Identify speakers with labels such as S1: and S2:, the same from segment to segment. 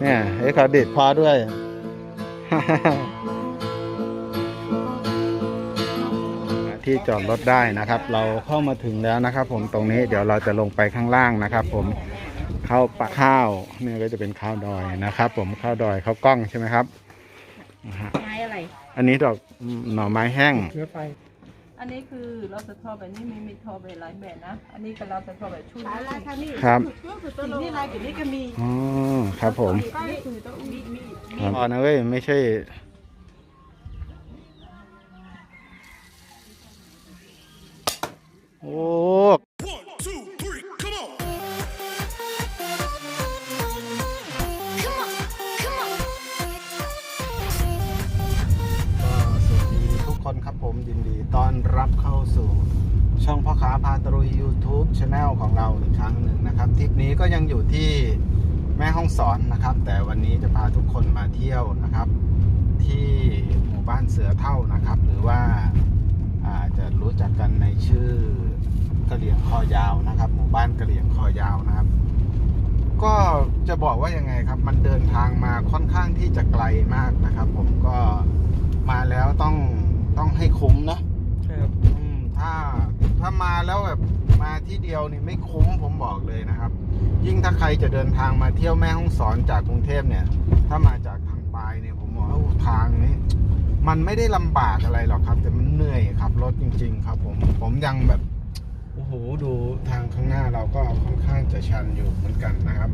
S1: เนี่ยให้เขาดีดพอด้วย ที่จอดรถได้นะครับ เราเข้ามาถึงแล้วนะครับ ผมตรงนี้เดี๋ยวเราจะลงไปข้างล่างนะครับ ผมเข้าปะข้าวเนี่ยก็จะเป็นข้าวดอยนะครับ ผมข้าวดอยข้าวกล้องใช่ไหมครับนะฮะ
S2: ไม้อะไร
S1: อันนี้ดอกหน่อไม้แห้ง
S3: อั นนี้คือเราจะทอแบบนี้มีมีทอแบบหลายแบบนะ อันนี้ก็เราจะทอแบบชุด
S2: หลายลายค่ะนี่
S1: ครับ
S2: สีนี่ลายแบบนี้ก็มี
S1: อ๋อครับผม
S2: นี่คือต้องมีมี
S1: พอนะเว้ยไม่ใช่ โอ้
S4: One, two, three, come on!
S1: ต้อนรับเข้าสู่ช่องพ่อค้าพาตรุย YouTube Channel ของเราอีกครั้งหนึ่งนะครับทริปนี้ก็ยังอยู่ที่แม่ห้องสอนนะครับ แต่วันนี้จะพาทุกคนมาเที่ยวนะครับ ที่หมู่บ้านเสือเท่านะครับ หรือว่าอาจจะรู้จักกันในชื่อกะเหลี่ยงคอยาวนะครับ หมู่บ้านกะเหลี่ยงคอยาวนะครับ ก็จะบอกว่ายังไงครับ มันเดินทางมาค่อนข้างที่จะไกลมากนะครับ ผมก็มาแล้วต้องต้องให้คุ้มนะ ถ้าถ้ามาแล้วแบบมาที่เดียวนี่ไม่คุ้มผมบอกเลยนะครับ ยิ่งถ้าใครจะเดินทางมาเที่ยวแม่ฮ่องสอนจากกรุงเทพเนี่ย ถ้ามาจากทางปลายเนี่ยผมบอกว่าทางนี้ มันไม่ได้ลำบากอะไรหรอกครับ แต่มันเหนื่อยขับรถจริง ๆ ครับ ผมผมยังแบบโอ้โหดูทางข้างหน้าเราก็ค่อนข้างจะชันอยู่เหมือนกันนะครับ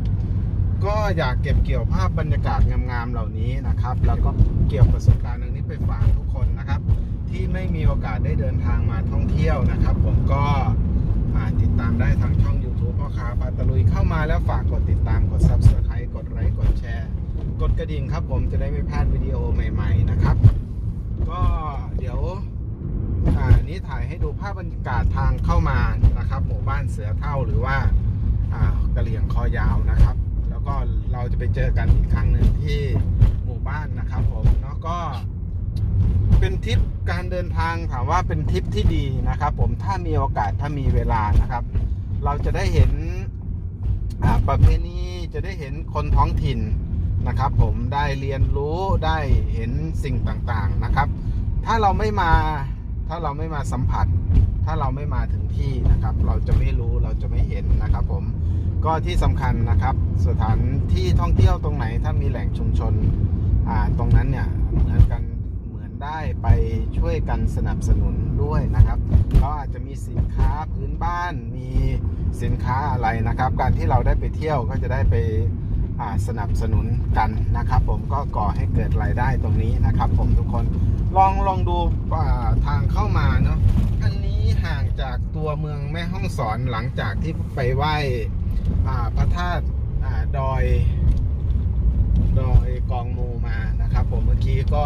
S1: ก็อยากเก็บเกี่ยวภาพบรรยากาศงามๆเหล่านี้นะครับ แล้วก็เกี่ยวประสบการณ์อันนี้ไปฝากทุกคนนะครับ ที่ไม่มีโอกาสได้เดินทางมาท่องเที่ยวนะครับ ผมก็อ่าติดตามได้ทางช่อง YouTube พ่อค้าปาตะลุยเข้ามาแล้วฝากกดติดตามกด Subscribe กดไลค์กดแชร์ กดกระดิ่งครับผมจะได้ไม่พลาดวิดีโอใหม่ๆนะครับ ก็เดี๋ยวอ่านี้ถ่ายให้ดูภาพบรรยากาศทางเข้ามานะครับ หมู่บ้านเสือเท่าหรือว่าอ่ากะเหลี่ยงคอยาวนะครับ แล้วก็เราจะไปเจอกันอีกครั้งหนึ่งที่หมู่บ้านนะครับผมเนาะก็ เป็นทริปการเดินทางถามว่าเป็นทริปที่ดีนะครับ ผมถ้ามีโอกาสถ้ามีเวลานะครับ เราจะได้เห็นประเพณีจะได้เห็นคนท้องถิ่นนะครับ ผมได้เรียนรู้ได้เห็นสิ่งต่างๆนะครับ ถ้าเราไม่มาถ้าเราไม่มาสัมผัส ถ้าเราไม่มาถึงที่นะครับ เราจะไม่รู้เราจะไม่เห็นนะครับ ผมก็ที่สำคัญนะครับ สถานที่ท่องเที่ยวตรงไหนถ้ามีแหล่งชุมชนตรงนั้นเนี่ย ได้ไปช่วยกันสนับสนุนด้วยนะครับเขาอาจจะมีสินค้าพื้นบ้านมีสินค้าอะไรนะครับ การที่เราได้ไปเที่ยวก็จะได้ไปสนับสนุนกันนะครับ ผมก็ก่อให้เกิดรายได้ตรงนี้นะครับ ผมทุกคนลองลองดูอ่าทางเข้ามาเนาะอันนี้ห่างจากตัวเมืองแม่ฮ่องสอนหลังจากที่ไปไหว้พระธาตุดอยดอยกองมูมานะครับ ผมเมื่อกี้ก็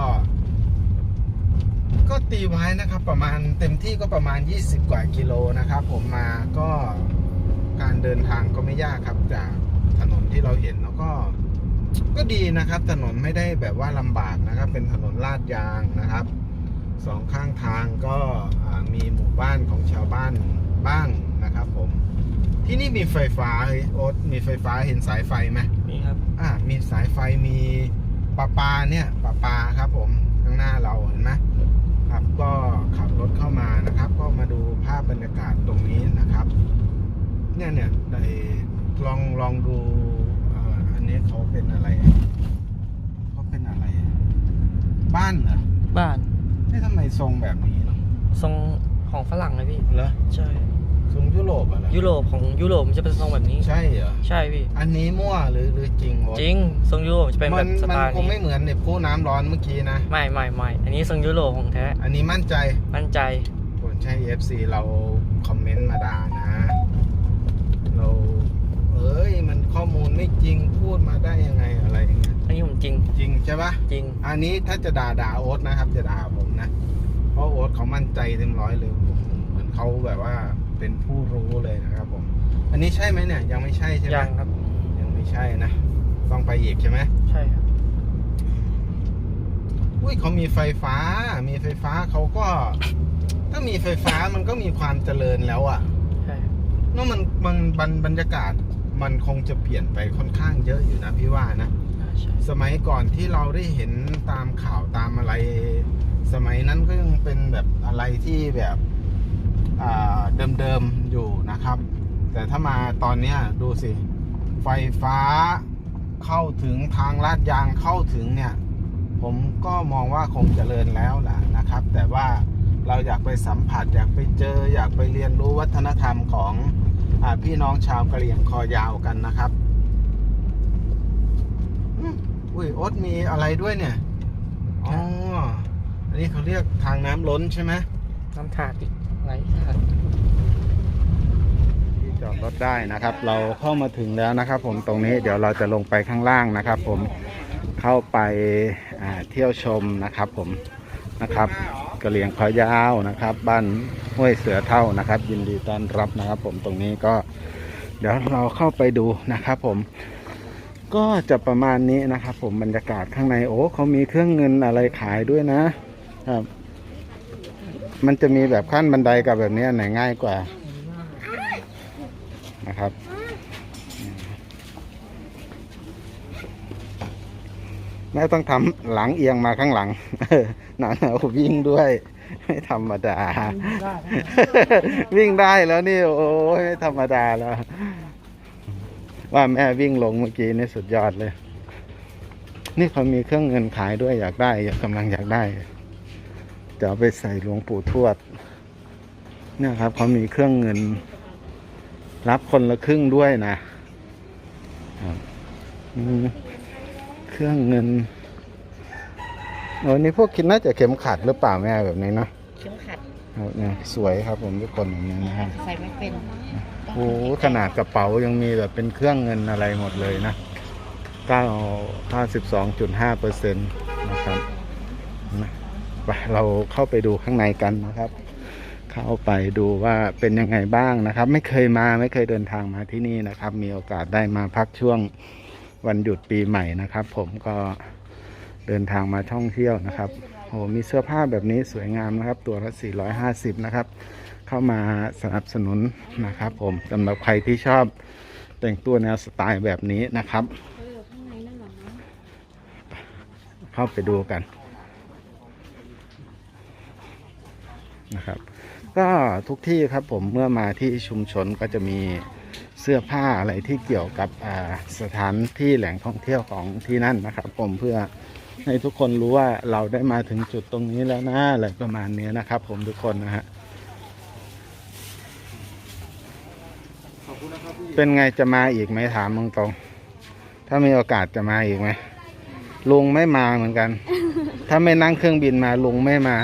S1: ก็ตีไว้นะครับประมาณเต็มที่ก็ประมาณ 20 กว่ากิโลนะครับ ผมมาก็การเดินทางก็ไม่ยากครับจากถนนที่เราเห็นแล้วก็ก็ดีนะครับ ถนนไม่ได้แบบว่าลำบากนะครับ เป็นถนนลาดยางนะครับสองข้างทางก็อ่ามีหมู่บ้านของชาวบ้านบ้างนะครับ ผมที่นี่มีไฟฟ้าเฮ้ยโอ๊ตมีไฟฟ้าเห็นสายไฟไหม
S5: มีครับ
S1: อ่ามีสายไฟมีปลาปาเนี่ยปลาปาครับ ผมข้างหน้าเราเห็นไหมครับก็ขับรถเข้ามานะครับ ก็มาดูภาพบรรยากาศตรงนี้นะครับ เนี่ยเนี่ยได้ลองลองดูอ่าอันนี้เขาเป็นอะไรเขาเป็นอะไร บ้านเหรอ
S5: บ้าน
S1: นี่ทำไมทรงแบบนี้เนาะ
S5: ทรงของฝรั่งเลยพี่
S1: เหรอ
S5: ใช่
S1: ทรงยุโรปอะไร
S5: ยุโรปของยุโรปมันจะเป็นทรงแบบนี้
S1: ใช่เหรอ
S5: ใช่พี่
S1: อันนี้มั่วหรือหรือจริงวะ
S5: จริงทรงยุโรปจะเป็น
S1: มั
S5: แบ
S1: น
S5: บส
S1: มัน
S5: ไตล์
S1: คง
S5: นี้
S1: ไม่เหมือนในผู้น้ำร้อนเมื่อกี้นะ
S5: ไม่ไม่ไม่อันนี้ทรงยุโรปของแท้
S1: อันนี้มั่นใจ
S5: มั่นใจ
S1: คนใช่ FC เราคอมเม นต์มาด่านะ เราเอ้ยมันข้อมูลไม่จริงพูดมาได้ยังไงอะไรอย่างเงี้ย
S5: อันนี้ผมจริง
S1: จริงใช่ปะ
S5: จริง
S1: อันนี้ถ้าจะด่าด่าโอ๊ตนะครับ จะด่าผมนะ เพราะโอ๊ตเขามั่นใจเต็มร้อยเลยเหมือนเขาแบบว่าเป็นผู้รู้เลยนะครับผม อันนี้ใช่ไหมเนี่ย ยังไม่ใช่ใช่ไหม
S5: ยังครับ
S1: ยังไม่ใช่นะ ต้องไปอีกใช่ไหม
S5: ใช่ครับ
S1: อุ้ยเขามีไฟฟ้า มีไฟฟ้าเขาก็ ถ้ามีไฟฟ้ามันก็มีความเจริญแล้วอะ่ะ
S5: ใช่ครับ
S1: เนาะมันมันบรรบรรยากาศมันคงจะเปลี่ยนไปค่อนข้างเยอะอยู่นะพี่ว่านะ
S5: อ่าใช่
S1: สมัยก่อนที่เราได้เห็นตามข่าวตามอะไร สมัยนั้นก็ยังเป็นแบบอะไรที่แบบอ่าเดิมๆอยู่นะครับ แต่ถ้ามาตอนเนี้ยดูสิ ไฟฟ้าเข้าถึงทางลาดยางเข้าถึงเนี่ย ผมก็มองว่าคงเจริญแล้วล่ะนะครับ แต่ว่า เราอยากไปสัมผัส อยากไปเจอ อยากไปเรียนรู้วัฒนธรรมของอาพี่น้องชาวกะเหรี่ยงคอยาวกันนะครับอืมอุ้ยโอ๊ตมีอะไรด้วยเนี่ยอ๋ออันนี้เขาเรียกทางน้ำล้นใช่ไหม
S5: น้ำถาดอีกไหลถาด
S1: ที่จอดรถได้นะครับ เราเข้ามาถึงแล้วนะครับ ผมตรงนี้เดี๋ยวเราจะลงไปข้างล่างนะครับ ผมเข้าไปอ่าเที่ยวชมนะครับ ผมนะครับ กะเหลี่ยงคอยาวนะครับ บ้านห้วยเสือเท่านะครับ ยินดีต้อนรับนะครับ ผมตรงนี้ก็ เดี๋ยวเราเข้าไปดูนะครับ ผม ก็จะประมาณนี้นะครับ ผมบรรยากาศข้างในโอ้เขามีเครื่องเงินอะไรขายด้วยนะครับ มันจะมีแบบขั้นบันไดกับแบบนี้ไหนง่ายกว่านะครับ แม่ต้องทำหลังเอียงมาข้างหลังหนาหนาววิ่งด้วย ไม่ธรรมดา วิ่งได้แล้วนี่ โอ้ยไม่ธรรมดาแล้ว ว่าแม่วิ่งลงเมื่อกี้นี่สุดยอดเลย นี่เขามีเครื่องเงินขายด้วยอยากได้อยากกำลังอยากได้จะเอาไปใส่หลวงปู่ทวดเนี่ยครับเขามีเครื่องเงิน รับคนละครึ่งด้วยนะครับอืมเค รื่องเงินโอ้นี่พวกคิดน่าจะเข็มขัดหรือเปล่าแม่แบบนี้เนาะ
S2: เข็มขัด
S1: ครับเนี่ยสวยครับผมทุกคนอย่างนี้นะฮะ
S2: ใส่ไม่เป็น
S1: โอ้โหขนาดกระเป๋ายังมีแบบเป็นเครื่องเงินอะไรหมดเลยนะเก้าห้าสิบสองจุดห้าเปอร์เซ็นต์นะครับนะไปเราเข้าไปดูข้างในกันนะครับ เข้าไปดูว่าเป็นยังไงบ้างนะครับ ไม่เคยมาไม่เคยเดินทางมาที่นี่นะครับ มีโอกาสได้มาพักช่วง วันหยุดปีใหม่นะครับ ผมก็เดินทางมาท่องเที่ยวนะครับโอ้มีเสื้อผ้าแบบนี้สวยงามนะครับ ตัวละ 450 นะครับ เข้ามาสนับสนุนนะครับผมสำหรับใครที่ชอบแต่งตัวแนวสไตล์แบบนี้นะครับ เข้าไปดูกันนะครับ ก็ทุกที่ครับผมเมื่อมาที่ชุมชนก็จะมี เสื้อผ้าอะไรที่เกี่ยวกับอ่าสถานที่แหล่งท่องเที่ยวของที่นั่นนะครับ ผมเพื่อให้ทุกคนรู้ว่าเราได้มาถึงจุดตรงนี้แล้วนะอะไรประมาณนี้นะครับ ผมทุกคนนะฮะเป็นไงจะมาอีกไหมถามตรงๆถ้ามีโอกาสจะมาอีกไหมลุงไม่มาเหมือนกัน ถ้าไม่นั่งเครื่องบินมาลุงไม่มา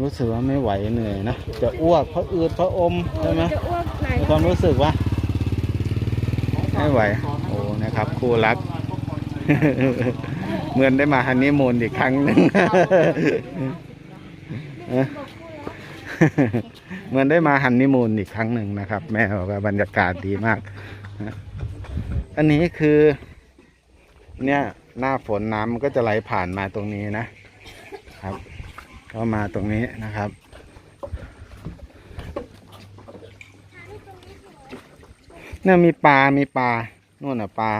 S1: รู้สึกว่าไม่ไหวเหนื่อยนะจะอ้วกเพราะอืดเพราะอมใช่ไหม
S2: จะอ้วกไหน
S1: มี ความรู้สึกว่าไม่ไหว โอ้นะครับ คู่รัก เหมือนได้มาฮันนีมูนอีกครั้งหนึ่งเออเหมือนได้มาฮันนีมูนอีกครั้งหนึ่งนะครับ แม่บอกว่าบรรยากาศดีมากนะอันนี้คือ เนี่ยหน้าฝนน้ำมันก็จะไหลผ่านมาตรงนี้นะครับ ก็มาตรงนี้นะครับ เนี่ยมีปลา มีปลา นู่นน่ะปลา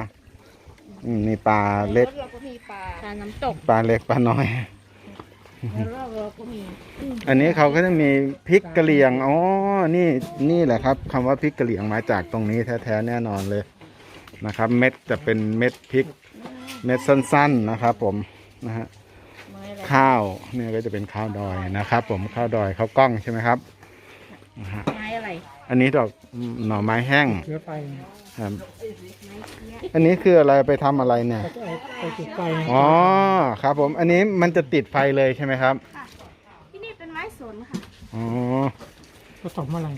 S1: อืมมีปลาเล็ก
S2: เราก็มีปลาปลาน้ำตก
S1: ปลาเล็กปลาน้อย
S2: แล้วเราก็มี
S1: อันนี้เขาก็จะมีพริกกะเหรี่ยง อ๋อ นี่ นี่แหละครับคำว่าพริกกะเหรี่ยงมาจากตรงนี้แท้ๆแน่นอนเลยนะครับ เม็ดจะเป็นเม็ดพริก เม็ดสั้นๆนะครับผมนะฮะ
S2: ไม้อะไร
S1: ข้าวเนี่ยก็จะเป็นข้าวดอยนะครับ ผมข้าวดอยข้าวกล้องใช่ไหมครับนะฮะ
S2: ไม้อะไร
S1: อันนี้ดอกหน่อไม้แห้ง
S5: เชื้อไฟ
S1: ครับ อันนี้คืออะไรไปทำอะไรเนี่ย
S5: ไปจุดไฟ
S1: อ๋อ ครับผม อันนี้มันจะติดไฟเลยใช่ไหมครับ
S2: ที่นี่เป็นไม้สนค่ะ
S1: อ๋อ
S5: ผสมอะไร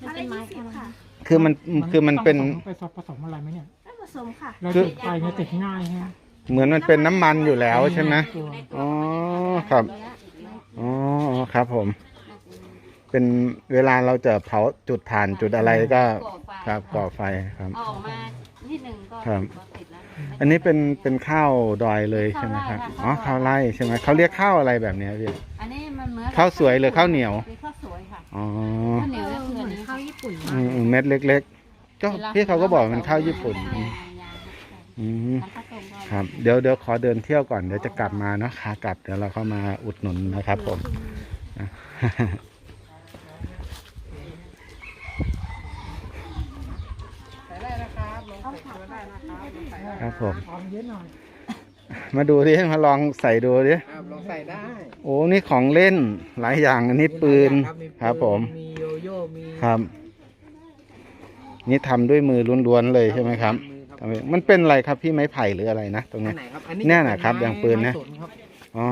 S2: มันเป็นไม้อะไร ค่ะ
S1: คือมัน คือมันเป็น
S5: ไปผสมอะไรไหมเนี่ย
S2: ไม่ผสมค่ะ
S5: แล้ว
S1: คือ
S5: จุดไฟเนี่ยติดง่ายฮะ
S1: เหมือนมันเป็นน้ำมันอยู่แล้วใช่ไหม
S5: ตัว
S1: อ๋อ ครับ อ๋อ ครับผม เป็นเวลาเราจะเผาจุดถ่านจุดอะไรก็ครับก่อไฟครับ
S2: เอาออกมานิดหนึ่งก็
S1: ครับ
S2: ก็ติดแล้ว
S1: อันนี้เป็นเป็นข้าวดอยเลยใช่ไหมครับอ๋อข้าวไร่ใช่ไหมเขาเรียกข้าวอะไรแบบเนี้ยพี่
S2: อันนี้มันเหมือน
S1: ข้าวสวยหรือข้าวเหนียว
S2: เป็นข้าวสวยค่ะ
S1: อ๋อ
S2: ข้าวเหนียวก็คืออันนี้ข้าวญี่ปุ่น
S1: อืมอืมเม็ดเล็ก ๆ ก็พี่เขาก็บอกมันข้าวญี่ปุ่นอืม
S2: ย
S1: อืม
S2: ทำผสมก่อน
S1: ครับ เดี๋ยวเดี๋ยวขอเดินเที่ยวก่อนเดี๋ยวจะกลับมาเนาะขากลับเดี๋ยวเราเข้ามาอุดหนุนนะครับผมนะ ครับผมมาดูดิมาลองใส่ดูดิ
S6: ครับลองใส่ได้
S1: โอ้นี่ของเล่นหลายอย่างอันนี้ปืนครับผม
S6: มีโยโย่มี
S1: ครับ นี่ทำด้วยมือล้วนๆเลยใช่ไหมครับ
S6: มือครับ
S1: ทำเองมันเป็นอะไรครับพี่ไม้ไผ่หรืออะไรนะตรง
S6: อั
S1: นี้
S6: นไหนครับอันนี้
S1: เนี่ยนะครับอย่างปืนนะ
S6: ไม้สครับ
S1: อ๋อ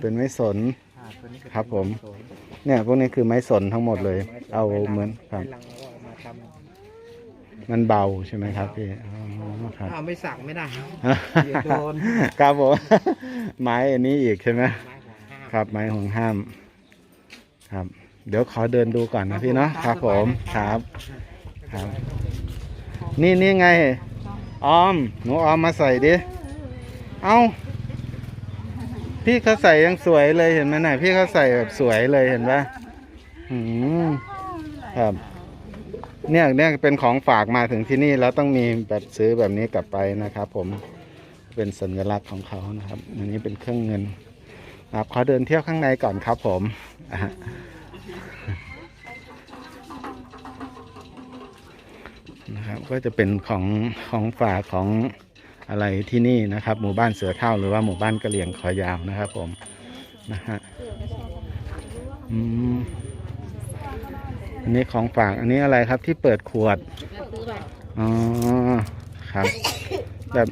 S1: เป็นไม้สน
S6: อ่าตัวนี้เป็น
S1: ครับผม
S6: ไสน
S1: เนี่ยพวกนี้คือไม้สนทั้งหมดเลย
S6: ไสน
S1: เอาเหมือนครับ
S6: ไม้ลังแล้วก็เอา มาท
S1: มันเบาใช่ไหมครับพี่อ๋อำครับ
S6: ถ้าเอาไม่สักไม่ได้ครับเดี๋ยวโดน
S1: ครับผม ไม้อันนี้อีกใช่ไหม
S6: ไม้ของห้าม
S1: ครับ ไม้ห่วงห้าม ครับ เดี๋ยวขอเดินดูก่อนนะพี่เนาะครับ ผมครับ ครับ นี่นี่ไง ออม หนูออมมาใส่ดิ เอ้าพี่เขาใส่ยังสวยเลยเห็นไหมน่ะพี่เขาใส่แบบสวยเลยเห็นปะอืมครับ เนี่ยเนี่ยเป็นของฝากมาถึงที่นี่แล้วต้องมีแบบซื้อแบบนี้กลับไปนะครับ ผมเป็นสัญลักษณ์ของเขานะครับ อันนี้เป็นเครื่องเงินครับขอเดินเที่ยวข้างในก่อนครับผมนะครับก็จะเป็นของของฝากของอะไรที่นี่นะครับ หมู่บ้านเสือเท่าหรือว่าหมู่บ้านกะเหลี่ยงคอยาวนะครับ ผมนะฮะอืมอั นนี้ของฝาก อันนี้อะไรครับที่เปิดขวด อ๋อ ครับ แบบ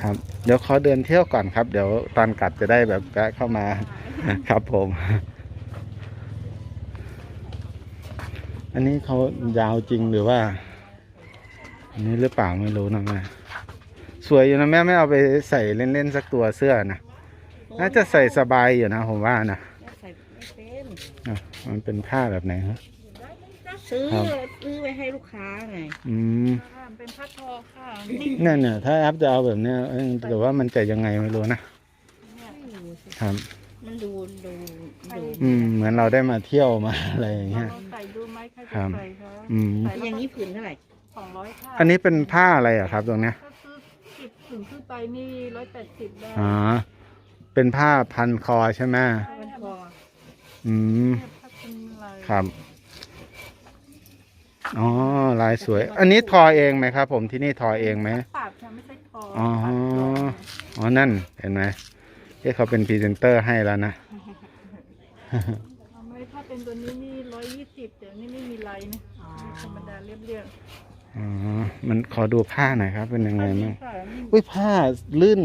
S1: ครับ เดี๋ยวขอเดินเที่ยวก่อนครับ เดี๋ยวตอนกลับจะได้แบบแวะเข้ามา ครับผม อันนี้เขายาวจริงหรือว่า อันนี้หรือเปล่าไม่รู้นะแม่ สวยอยู่นะแม่ไม่เอาไปใส่เล่นๆสักตัวเสื้อนะน่าจะใส่สบายอยู่นะผมว่านะ
S7: ใส่ไม่เป็น
S1: อะมันเป็นผ้าแบบไหนครับ
S7: ซื้อ
S1: ครับ
S7: ซื้อไว้ให้ลูกค้าไง
S1: อืม
S3: ค่ะเป็นผ้าทอค่ะ
S1: เนี่ยเนี่ยถ้าแอปจะเอาแบบเนี้ยเอ้ยแต่ว่ามันจะยังไงไม่รู้นะ
S7: ไม่รู้สิ
S1: ครับ
S7: มันดูดูดู
S1: อืม เหมือนเราได้มาเที่ยวมาอะไรอย่างเงี้ย
S3: ลองใส่ดูไหมใคร
S1: ครั
S3: จะ
S1: บ
S3: ใส่คะ
S1: อืม
S3: ใส่
S7: อย่างนี้ผืนเท่าไหร่
S3: สองร้อยค่ะ
S1: อันนี้เป็นผ้าอะไรอะครับ ตรงเนี้ย
S3: ถ้าซื้อสิบถึงขึ้นไปนี่ร้อยแปดสิบได้
S1: อ๋อเป็นผ้าพันคอใช่ไหม
S7: มันพอ
S1: อืม
S3: ถ้าเป็นลาย
S1: ครับ อ๋อลายสวย อันนี้ทอเองไหมครับ ผมที่นี่ทอเองไหม
S3: ปาดค่ะไม่ใช่ทอ
S1: อ๋อ
S3: ปาดลง
S1: อ๋อนั่นเห็นไหมที่เขาเป็นพรีเซนเตอร์ให้แล้วนะ
S3: เอาไหม่ถ้าเป็นตัวนี้นี่ร้อยยี่สิบแต่นี่ไม่มีลายนะธรรมดาเรียบ
S1: อ๋อมันขอดูผ้าหน่อยครับ เป็นยัง
S3: ๆ
S1: ไง
S3: อัน
S1: บ้า
S3: นี้
S1: ง
S3: ค่ะนี่
S1: อุ้ยผ้าลื่น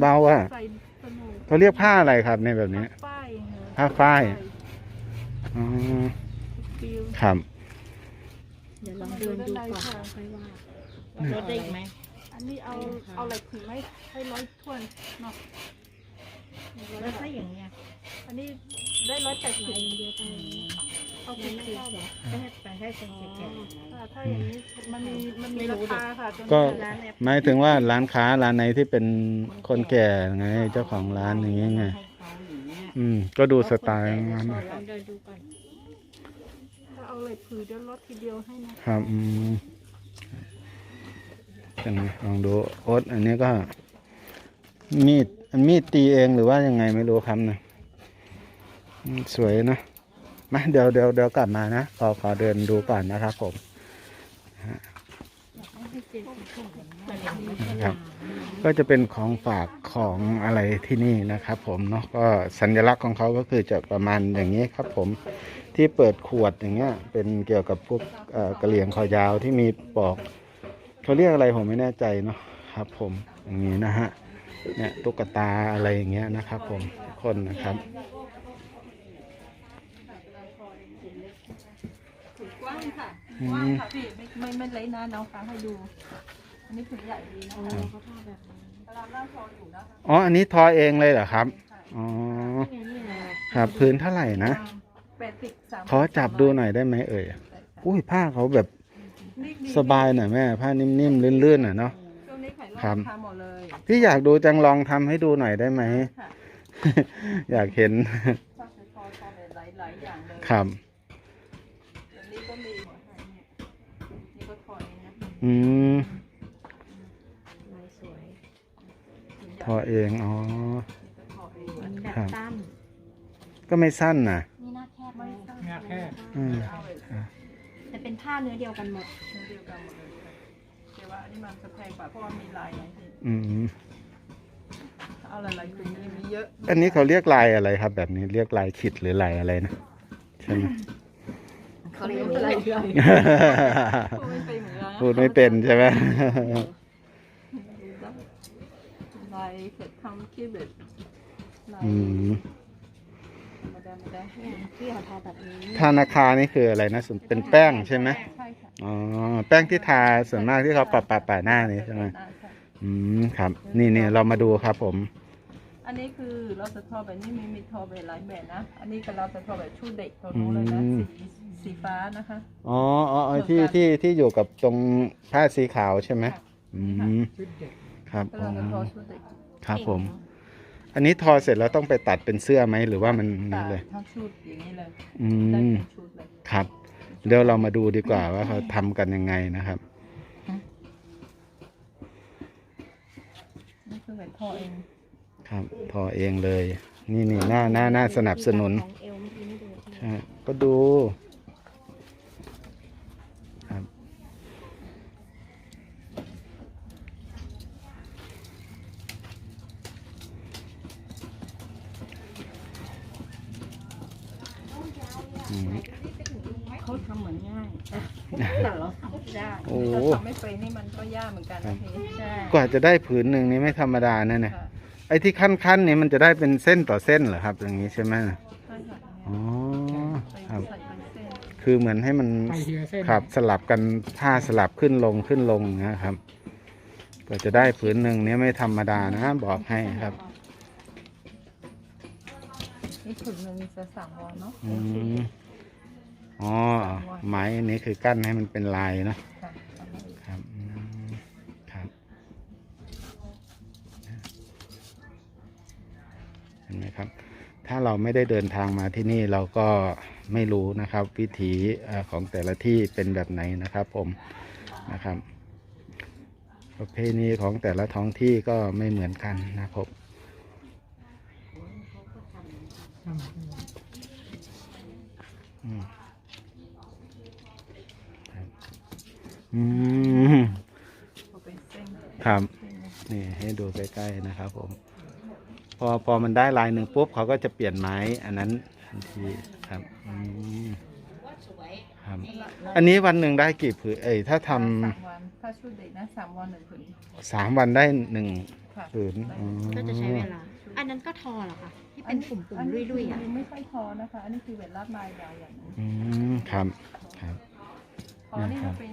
S1: เบาอะ
S3: ใส่สนุก
S1: เขาเรียกผ้าอะไรครับในแบบนี้
S3: ป้ายค่ะ
S1: ผ้าฝ้ายอ๋อ
S3: ฟิว
S1: ครับ
S7: เดี๋ยวลองเดินดูก่อนค่อยว่าลดได้อีกไหม
S3: อันนี้เอาเอาอะไรถึงไหมให้ร้อยถ้วนเนาะ
S7: แล้วถ้าอย่างเงี้ย
S3: อันนี้ได้ร้อยแปดสิบเอาไป
S7: ไม่
S3: คืน
S7: เข้าหรอไปให้ไปให้คนแก่
S3: ค่ะถ้าอย่างนี้มันมีมันมี
S7: ไม่รู้
S3: รา
S7: ดิ
S3: คาค่ะจน
S1: ก็
S7: ร้านแอป
S1: หมายถึงว่าร้านค้าร้านไหนที่เป็นคนแก่ไงเจ้าของร้านอย่างเงี้ยไง
S7: ให้เขาอย่างเงี้ย
S1: อืมก็ดูสไตล์ของมัน
S7: ลอง เอา
S3: เลยผือเดี๋ยวลดทีเดียวให้นะครับ
S1: อืมยังไงลองดูโอ๊ตอันนี้ก็ มีดอันมีดตีเองหรือว่ายังไงไม่รู้ครับนะอืมสวยนะมาเดี๋ยวเดี๋ยวเดี๋ยวกลับมานะขอขอเดินดูก่อนนะครับผม นะครับ ก็จะเป็นของฝากของอะไรที่นี่นะครับ ผมเนาะก็สัญลักษณ์ของเขาก็คือจะประมาณอย่างนี้ครับ ผมที่เปิดขวดอย่างเงี้ย เป็นเกี่ยวกับพวกกระเหลี่ยงคอยาวที่มีปอกเขาเรียกอะไรผมไม่แน่ใจเนาะครับ ผมอย่างนี้นะฮะเนี่ยตุ๊กตาอะไรอย่างเงี้ยนะครับ ผมคนนะครับ
S3: กว้างค่ะกว้างค่ะพี่ไม่ไม่ไม่เละนะน้องคะให้ดู อันนี้ผืนใหญ่ดีนะคะ
S7: เขาทำแบบนี้
S3: กำลังร่างทออยู่นะคะ
S1: อ๋อ อันนี้ทอเองเลยเหรอครับ อ๋อ
S7: นี่นี่ไง
S1: ครับพื้นเท่าไหร่นะ
S3: แปดสิบสาม
S1: ขอจับดูหน่อยได้ไหมเอ่ย อุ้ยผ้าเขาแบบ
S3: นี่ดี
S1: สบายหน่อยแม่ ผ้านิ่มๆลื่นๆน่ะเนาะ
S3: ช่วงนี้ขาย
S1: ครั
S3: รา
S1: บ
S3: คาหมดเลย
S1: พี่อยากดูจังลองทำให้ดูหน่อยได้ไหม
S3: ค่ะ
S1: อยากเห็น
S3: ชอบจะทอทอหลายหลายๆอย่างเลย
S1: ครับ
S3: อันนี้ก็มีหัวไทยเนี่ยนี่ก็ทอเองนะ
S1: อืม
S7: ลายส วย
S3: ใหญ่
S1: ทอเอง อ๋อ
S3: ทอเอง
S7: มันแบบ
S1: ครับ
S7: สั้น
S1: ก็ไม่สั้นนะ
S2: นี่หน้าแคบไหม
S5: งาแค่
S1: อืม
S7: แต่เป็นผ้าเนื้อเดียวกันหมด
S3: เนื้อเดียวกันหมดเลยค่ะแต่ว่าอันนี้มันจะแพงกว่าเพราะว่ามีลายไงพี่
S1: อืม
S3: เอาหลายๆกลุ่มนี้มีเยอะ
S1: อันนี้เขาเรียกลายอะไรครับ แบบนี้เรียกลายขิดหรือลายอะไรนะใช่ไหม
S3: เขาเรียกอะไรเรื่องพูดไม่เป็นเหมือนกันนะ
S1: พูดไม่เป็นใช่ไหม
S3: ลายเข็ดทำคิดแบบลาย
S1: อืม
S3: ธรรมดาไม่ได้
S7: เนี่ยที่เขาทอแบบนี้
S1: ทานาคานี่คืออะไรนะส่วนเป็นแป้งใช่ไหม
S3: ใช่ค่ะ
S1: อ๋อแป้งที่ทาส่วนมากที่เขาปะปะปะหน้านี่ใช่ไหม
S3: ได้ค่ะ
S1: อืมครับ นี่นี่เรามาดูครับผม
S3: อันนี้คือเราจะทอแบบนี้มีมีทอแบบหลายแบบนะ อันนี้ก็เราจะทอแบบชุดเด็กตัวนู้นเลยนะ
S1: อืม
S3: สีสีฟ้านะคะ
S1: อ๋ออ๋ออ๋อที่ที่ที่อยู่กับตรงผ้าสีขาวใช่ไหมอืม
S5: ชุดเด็ก
S1: ครับ
S3: ก็
S1: อ๋อ
S3: เราจะทอชุดเด็ก
S1: ครับผม อันนี้ทอเสร็จแล้วต้องไปตัดเป็นเสื้อไหมหรือว่ามันนี่
S3: ตัด
S1: เลย
S3: ทั้งชุดอย่างนี้เลย
S1: อื
S3: ได้
S1: ม
S3: เป็นชุดเลย
S1: ครับ เดี๋ยวเรามาดูดีกว่าว่าเขาทำกันยังไงนะครับ
S3: นี่คือแบบทอเอง
S1: ครับ ทอเองเลย นี่นี่หน้าหน้าหน้าสนับสนุน
S7: ของเอวเมื่อกี้ไม่ดูใช่ไหม
S1: ใช่ก็ดู ครับ อืม
S3: เขาทำเหมือนง่ายแต่เราทำไม่ได้
S1: โอ้
S3: ถ้าทำไม่เป็นนี่มันก็ยากเหมือนกันนะพี่ใช่
S1: กว่าจะได้ผืนหนึ่งนี่ไม่ธรรมดานะเนี่ย
S3: ค่ะ
S1: ไอ้ที่ขั้นๆนี่มันจะได้เป็นเส้นต่อเส้นเหรอครับ อย่างนี้ใช่ไหม
S3: ใช่ค่ะ
S1: อ๋อ
S3: ใส่
S1: ครับ
S3: ใส่เป็นเส้น
S1: คือเหมือนให้มัน
S5: ไปทีละเส้น
S1: ครับสลับกันผ้าสลับขึ้นลงขึ้นลงนะครับกว่าจะได้ผืนหนึ่งเนี่ยไม่ธรรมดานะบอกให้ครับ
S3: นี่ถุงหนึ่งจะสามวอนเนาะ
S1: อืม อ๋อไหมอันนี้คือกั้นให้มันเป็นลายเนอะ
S3: ครั
S1: บครับเห็นไหมครับ ถ้าเราไม่ได้เดินทางมาที่นี่เราก็ไม่รู้นะครับ วิถีของแต่ละที่เป็นแบบไหนนะครับผมนะครับ ประเพณีของแต่ละท้องที่ก็ไม่เหมือนกันนะครับ
S5: อืม
S1: อืม
S3: ก็เป็นเส้น
S1: ครับ
S3: เส้น
S1: นี่ให้ดูใกล้ๆนะครับผม พอพอมันได้ลายหนึ่งปุ๊บเขาก็จะเปลี่ยนไม้อันนั้นทันทีครับอืมครับ อันนี้วันหนึ่งได้กี่ผืนเอ้ยถ้าทำ
S3: สามวันถ้าชุดเด็กนะสามวันหนึ่งผืน
S1: สามวันได้หนึ่ง
S3: ค่ะ
S1: ผืนอ๋อ
S7: ก็จะใช้เวลา อันนั้นก็ทอเหรอคะที่เป็นปุ่มๆลุยๆอะ
S3: นนี้คือไม่ใช่ทอนะคะ อันนี้คือเวทลาดลายดาวอย่างนั้น
S1: อืมครับ ครับ
S3: ทอนี่มันเป็น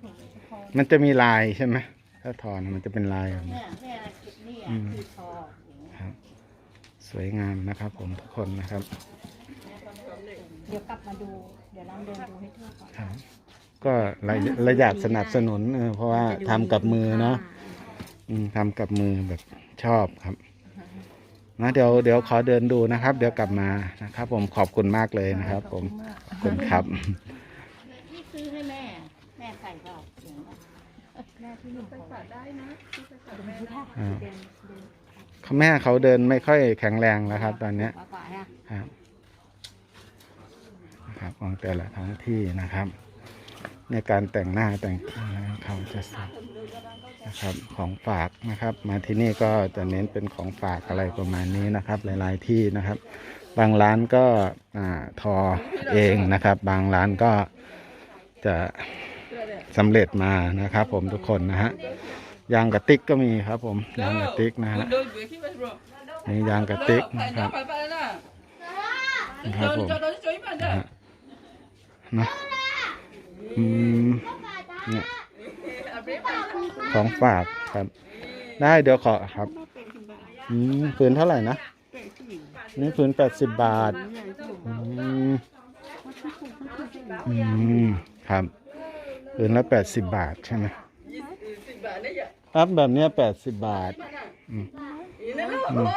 S3: คือก็ถูกทอ
S1: มันจะมีลายใช่ไหมถ้าถอนมันจะเป็นลายแบบนี้
S2: เนี่ยเนี่ยจุดนี้
S1: อื
S2: อะ
S1: ม
S2: คือทออย่างเงี้ย
S1: ครับ สวยงามนะครับ ผมทุกคนนะครับ
S7: เดี๋ยวกลับมาดู เดี๋ยวลองเดินดูให้ทั่วก่อน
S1: ครับ ก็เราเราอยากสนับสนุนเออเพราะว่าทำกับมือเนาะอืมทำกับมือแบบชอบครับนะเดี๋ยวเดี๋ยวขอเดินดูนะครับ เดี๋ยวกลับมานะครับ ผมขอบคุณมากเลยนะครับ ผมขอบคุณครับ
S2: เขา
S3: แม่
S7: เขา
S1: เดินไม่ค่อยแข็งแรงแล้วครับตอนเนี้ยครับครับของแต่ละท้องที่นะครับ ในการแต่งหน้าแต่งเขาจะสับนะครับของฝากนะครับ มาที่นี่ก็จะเน้นเป็นของฝากอะไรประมาณนี้นะครับ หลาย ๆ ที่นะครับ บางร้านก็อทอเองนะครับ บางร้านก็จะ สำเร็จมานะครับ ผมทุกคนนะฮะยางกระติกก็มีครับ ผมยางกระติกนะฮะนี่ยางกระติกนะครับนะครับผมนะฮะเนาะอืมเนี่ยของฝากครับ ได้เดี๋ยวขอครับอืมผืนเท่าไหร่นะนี่ผืนแปดสิบบาทอืมอืมครับ ผืนละแปดสิบบาทใช่ไหมครับแบบเนี้ยแปดสิบบาทอืมอืม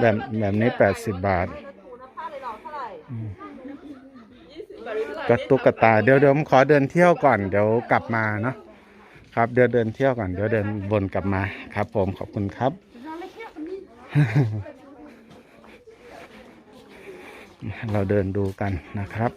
S1: แบบแบบนี้แปดสิบบาทอืมก็ตุ๊กตาเดี๋ยวเดี๋ยวผมขอเดินเที่ยวก่อนเดี๋ยวกลับมาเนาะคครับเดี๋ยวเดินเที่ยวก่อนเดี๋ยวเดินวนกลับมาครับ ผมขอบคุณครับ เราเดินดูกันนะครับ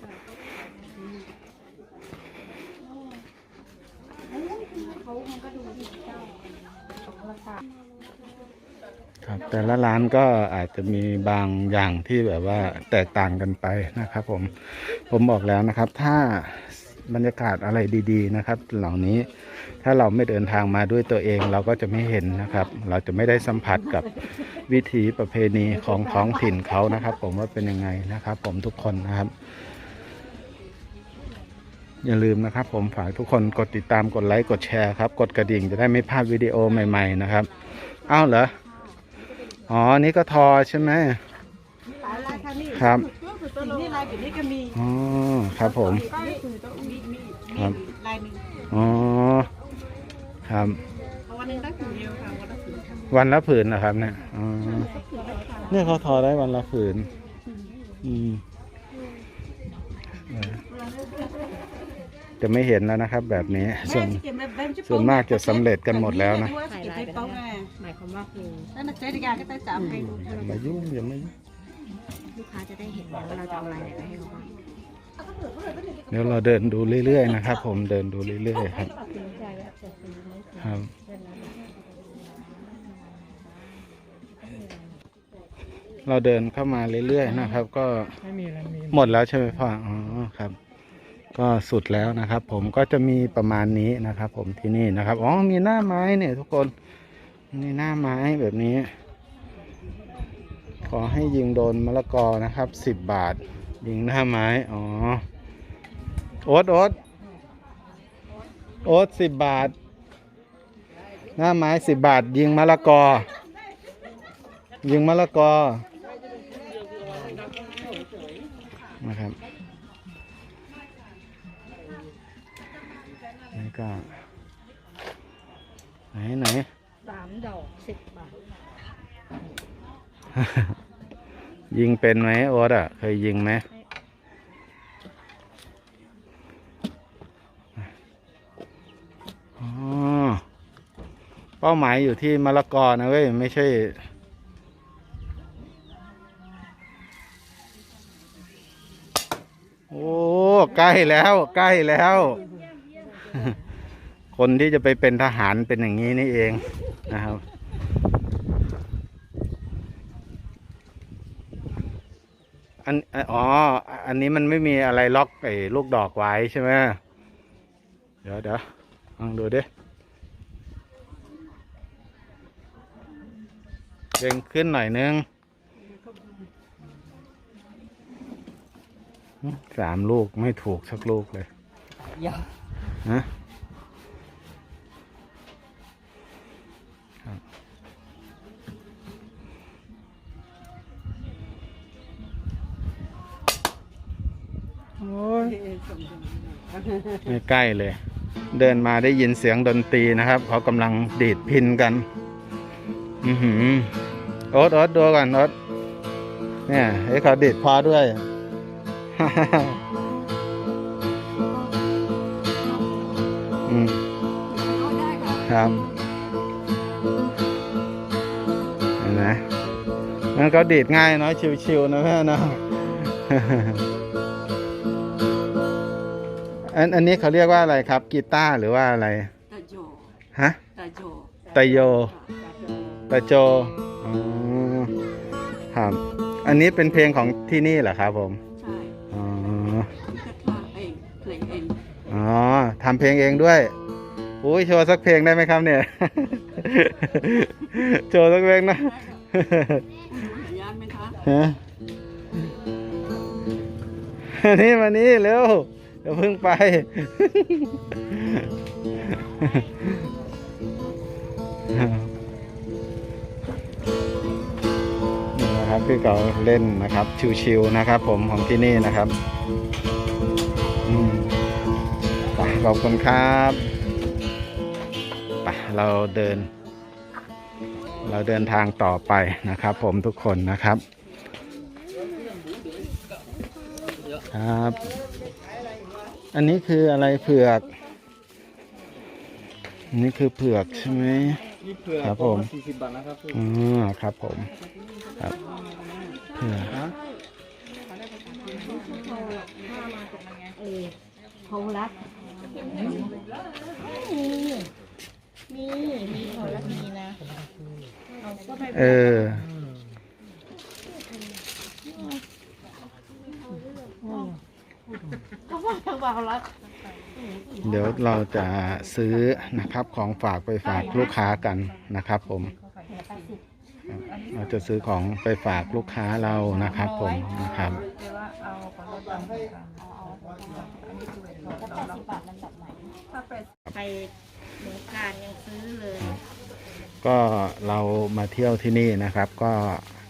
S1: ครับแต่ละร้านก็อาจจะมีบางอย่างที่แบบว่าแตกต่างกันไปนะครับ ผมผมบอกแล้วนะครับ ถ้าบรรยากาศอะไรดี ๆ นะครับ เหล่านี้ถ้าเราไม่เดินทางมาด้วยตัวเองเราก็จะไม่เห็นนะครับ เราจะไม่ได้สัมผัสกับวิถีประเพณีของท้องถิ่นเขานะครับ ผมว่าเป็นยังไงนะครับ ผมทุกคนนะครับ อย่าลืมนะครับ ผมฝากทุกคนกดติดตามกดไลค์กดแชร์ครับ กดกระดิ่งจะได้ไม่พลาดวิดีโอใหม่ ๆ นะครับ อ้าวเหรอ อ๋อ นี่ก็ทอใช่ไหมครับ
S3: นี่ลายแบบนี้ก็มี
S1: อ๋อครับผม
S3: มีมี
S1: ครับ
S3: ลายหนึ่ง
S1: อ๋อครับ
S3: วันหนึ่งได้ผืนเดียวค่ะวันละผืน
S1: วันละผืนนะครับเนี่ยอ๋อเนี่ยเขาทอได้วันละผืน อืมเออ จะไม่เห็นแล้วนะครับ แบบนี้ส่วนส่วนมากจะสำเร็จกันหมดแล้วนะ
S7: ถ่ายไลน์ไปแล้วนะหมายความว่าคือ
S3: นั่นน่ะเจ๊ดิกาก็ได้จับไปดู
S1: อย่ามายุ่งอย่ามายุ่ง
S7: ลูกค้าจะได้เห็นแล้วว่าเราจะเอาลายไหนไปให้เขาบ้าง
S1: เดี๋ยวเราเดินดูเรื่อยๆนะครับ ผมเดินดูเรื่อยๆครับครับ เราเดินเข้ามาเรื่อยๆนะครับ ก็
S5: ไม่มีอะไรมี
S1: หมดแล้วใช่ไหมพ่ออ๋อครับ ก็สุดแล้วนะครับ ผมก็จะมีประมาณนี้นะครับ ผมที่นี่นะครับอ๋อมีหน้าไม้เนี่ยทุกคนมีหน้าไม้แบบนี้ ขอให้ยิงโดนมะละกอนะครับสิบบาท ยิงหน้าไม้อ๋อโอ๊ตโอ๊ตโอ๊ตสิบบาท หน้าไม้สิบบาท ยิงมะละกอ ยิงมะละกอนะครับ นี่ก็ไหนไหน
S7: สามดอกสิบบาท
S1: ยิงเป็นไหมโอ๊ตอะ เคยยิงไหมอ๋อเป้าหมายอยู่ที่มะละกอนะเว้ย ไม่ใช่โอ้ ใกล้แล้ว ใกล้แล้ว คนที่จะไปเป็นทหารเป็นอย่างนี้นี่เองนะครับ อันอ๋อ อันนี้มันไม่มีอะไรล็อกไอ้ลูกดอกไว้ใช่ไหมเดี๋ยวเดี๋ยวลองดูดิเร่งขึ้นหน่อยนึงสามลูกไม่ถูกสักลูกเลยฮะ โอ้ยไม่ใกล้เลย เดินมาได้ยินเสียงดนตรีนะครับ เขากำลังดีดพินกัน อือหือโอ๊ตโอ๊ตดูก่อนโอ๊ตเนี่ยให้เขาดีดพอด้วยอืมครับเห็นไหมมันก็ดีดง่ายเนาะชิวๆนะแม่เนาะ อันอันนี้เขาเรียกว่าอะไรครับ กีตาร์หรือว่าอะไร
S3: ตาโจ
S1: ฮะ
S3: ตาโจ
S1: ตะโยตะโจอ๋อครับอันนี้เป็นเพลงของที่นี่เหรอครับผม
S3: ใช่
S1: อ๋อ
S3: ก็ทำเองเพลงเอง
S1: อ๋อทำเพลงเองด้วยอุ้ยโชว์สักเพลงได้ไหมครับเนี่ย โชว์สักเพลงนะ
S3: ยานไหมคะ
S1: ฮะนี่มานี่เร็ว เดี๋ยวเพิ่งไป นี่นะครับพี่เก๋าเล่นนะครับ ชิวๆนะครับ ผมของที่นี่นะครับอขอบคุณครับไปเราเดิน เราเดินทางต่อไปนะครับ ผมทุกคนนะครับ ครับ อันนี้คืออะไรเผือกนี่คือเผือกใช่ไหม
S6: นี่เผือก
S1: ครับผม
S6: สี่สิบบาทนะครับ
S1: อ๋อครับผมครับเผือก
S6: ฮะ
S2: เออเขารักมีมีมีเขารักมีนะเอาก็ไป
S1: เอ
S2: เขาบารัก
S1: เดี๋ยวเราจะซื้อนะครับของฝากไปฝากลูกค้ากันนะครับ ผม เราจะซื้อของไปฝากลูกค้าเรานะครับ ผมนะครับ
S2: ไปเมืองการยังซื้อเลย
S1: ก็เรามาเที่ยวที่นี่นะครับ ก็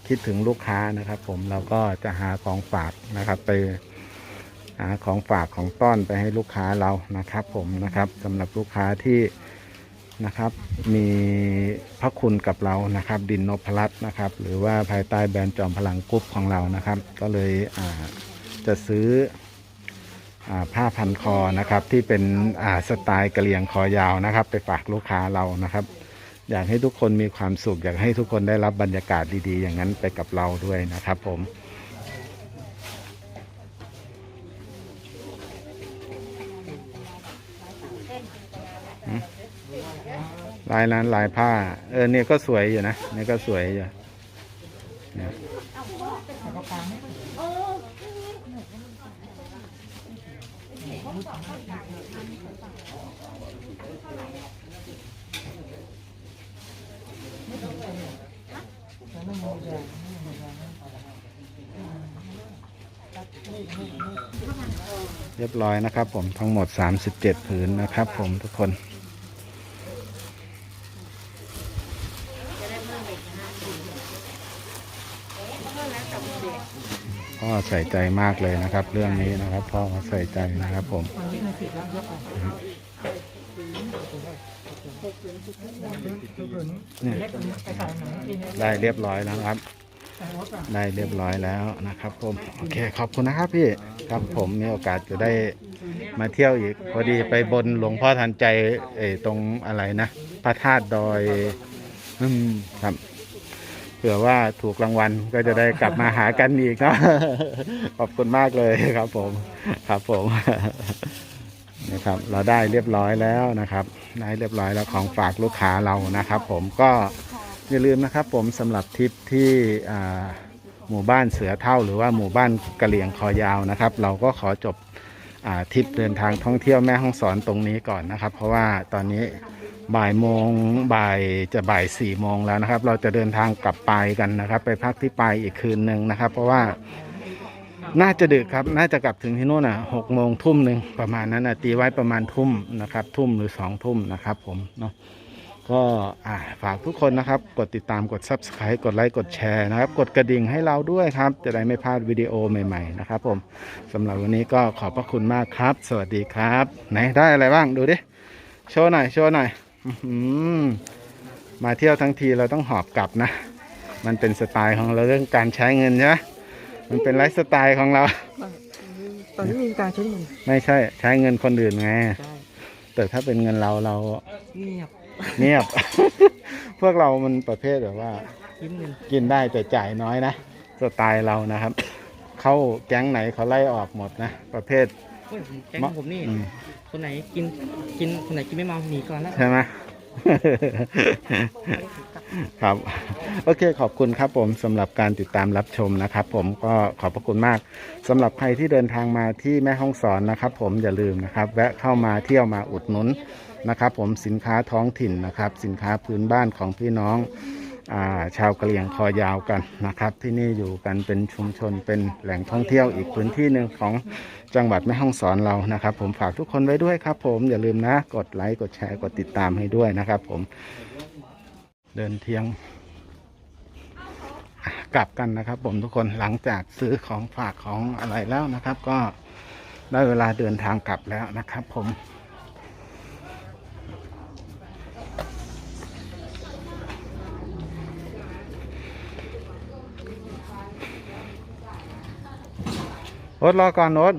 S1: คิดถึงลูกค้านะครับ ผมเราก็จะหาของฝากนะครับไป หาของฝากของต้อนไปให้ลูกค้าเรานะครับ ผมนะครับสำหรับลูกค้าที่นะครับมีพระคุณกับเรานะครับ ดินนพรัตน์นะครับ หรือว่าภายใต้แบรนด์จอมพลังกรุ๊ปของเรานะครับ ก็เลยจะซื้ออผ้าพันคอนะครับที่เป็นสไตล์กระเหรี่ยงคอยาวนะครับ ไปฝากลูกค้าเรานะครับ อยากให้ทุกคนมีความสุข อยากให้ทุกคนได้รับบรรยากาศดีๆ อย่างนั้นไปกับเราด้วยนะครับผม ลายนั้นลายผ้า เออเนี่ยก็สวยอยู่นะเนี่ยก็สวยอยู่เนี่ยเรียบร้อยนะครับผมทั้งหมด 37 ผืนนะครับผมทุกคน ใส่ใจมากเลยนะครับ เรื่องนี้นะครับ พ่อใส่ใจนะครับผม
S5: นี่ได้
S1: เรียบร้อยแล้วครับ ได้เรียบร้อยแล้วนะครับผมโอเคขอบคุณนะครับพี่ครับผมมีโอกาสจะได้มาเที่ยวอีก พอดีไปบนหลวงพ่อทันใจเออตรงอะไรนะพระธาตุดอย อืมครับ เผื่อว่าถูกรางวัลก็จะได้กลับมาหากันอีกเนาะขอบคุณมากเลยครับ ผมครับผมนะครับ เราได้เรียบร้อยแล้วนะครับ ได้เรียบร้อยแล้วของฝากลูกค้าเรานะครับ ผมก็อย่าลืมนะครับ ผมสำหรับทริปที่อ่าหมู่บ้านเสือเท่า หรือว่าหมู่บ้านกะเหลี่ยงคอยาวนะครับ เราก็ขอจบอ่าทริปเดินทางท่องเที่ยวแม่ห้องสอนตรงนี้ก่อนนะครับ เพราะว่าตอนนี้ บ่ายโมงบ่ายจะบ่ายสี่โมงแล้วนะครับ เราจะเดินทางกลับไปกันนะครับ ไปพักที่ไปอีกคืนหนึ่งนะครับ เพราะว่าน่าจะดึกครับ น่าจะกลับถึงที่นู่นอะหกโมงทุ่มหนึ่งประมาณนั้นอะตีไว้ประมาณทุ่มนะครับ ทุ่มหรือสองทุ่มนะครับ ผมเนาะก็อ่าฝากทุกคนนะครับ กดติดตามกด Subscribe กดไลค์กดแชร์นะครับ กดกระดิ่งให้เราด้วยครับ จะได้ไม่พลาดวิดีโอใหม่ๆนะครับ ผมสำหรับวันนี้ก็ขอบพระคุณมากครับ สวัสดีครับ ไหนได้อะไรบ้างดูดิ โชว์หน่อย โชว์หน่อย มาเที่ยวทั้งทีเราต้องหอบกลับนะ มันเป็นสไตล์ของเราเรื่องการใช้เงินใช่ไหมมันเป็นไลฟ์สไตล์ของเรา
S5: ตอนนี้มีการใช้เงิน
S1: ไม่ใช่ใช้เงินคนอื่นไง
S5: ใช่
S1: แต่ถ้าเป็นเงินเราเรา
S5: เงียบ
S1: เงียบ พวกเรามันประเภทแบบว่า
S5: ยิ้มหนึ่ง
S1: กินได้แต่จ่ายน้อยนะ สไตล์เรานะครับ เข้าแก๊งไหนเขาไล่ออกหมดนะ ประเภท
S5: เฮ้ยแก๊งผมนี่
S1: อืม
S5: คนไหนกินกินคนไหนกินไม่เมาหนีก่อนแล้ว
S1: ใช่ไหม ครับ โอเคขอบคุณครับผมสำหรับการติดตามรับชมนะครับ ผมก็ขอบพระคุณมากสำหรับใครที่เดินทางมาที่แม่ห้องสอนนะครับ ผมอย่าลืมนะครับ แวะเข้ามาเที่ยวมาอุดหนุนนะครับ ผมสินค้าท้องถิ่นนะครับ สินค้าพื้นบ้านของพี่น้องอาชาวกะเหรี่ยงคอยาวกันนะครับ ที่นี่อยู่กันเป็นชุมชนเป็นแหล่งท่องเที่ยวอีกพื้นที่หนึ่งของ จังหวัดแม่ฮ่องสอนเรานะครับ ผมฝากทุกคนไว้ด้วยครับ ผมอย่าลืมนะ กดไลค์กดแชร์กดติดตามให้ด้วยนะครับ ผมเดินเที่ยงกลับกันนะครับ ผมทุกคนหลังจากซื้อของฝากของอะไรแล้วนะครับ ก็ได้เวลาเดินทางกลับแล้วนะครับ ผมโอ๊ตรอก่อนโอ๊ต